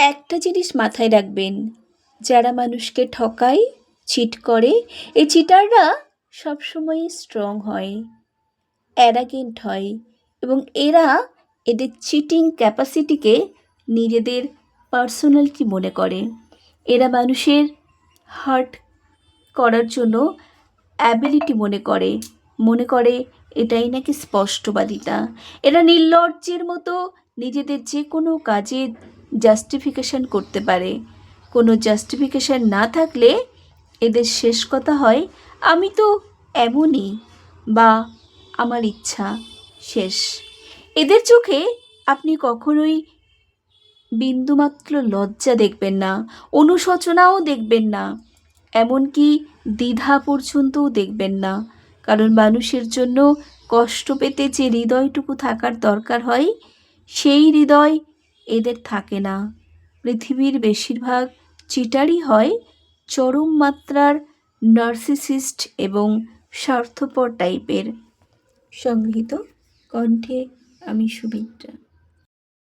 একটা জিনিস মাথায় রাখবেন, যারা মানুষকে ঠকায় চিট করে, এই চিটাররা সবসময়ই স্ট্রং হয় অ্যারাগেন্ট হয় এবং এরা এদের চিটিং ক্যাপাসিটিকে নিজেদের পার্সোনালিটি মনে করে। এরা মানুষের হার্ট করার জন্য অ্যাবিলিটি মনে করে মনে করে এটাই নাকি স্পষ্টবাদিতা এরা নির্লজ্জের মতো নিজেদের যে কোনো কাজে জাস্টিফিকেশন করতে পারে। কোনো জাস্টিফিকেশান না থাকলে এদের শেষ কথা হয়, আমি তো এমনই বা, আমার ইচ্ছা শেষ এদের চোখে আপনি কখনোই বিন্দুমাত্র লজ্জা দেখবেন না, অনুশোচনাও দেখবেন না, এমনকি দ্বিধা পর্যন্তও দেখবেন না। কারণ মানুষের জন্য কষ্ট পেতে যে হৃদয়টুকু থাকার দরকার হয়, সেই হৃদয় এদের থাকে না। পৃথিবীর বেশিরভাগ চিটারই হয় চরম মাত্রার নার্সিসিস্ট এবং স্বার্থপর টাইপের। সংগৃহীত কণ্ঠে আমি সুমিত্রা।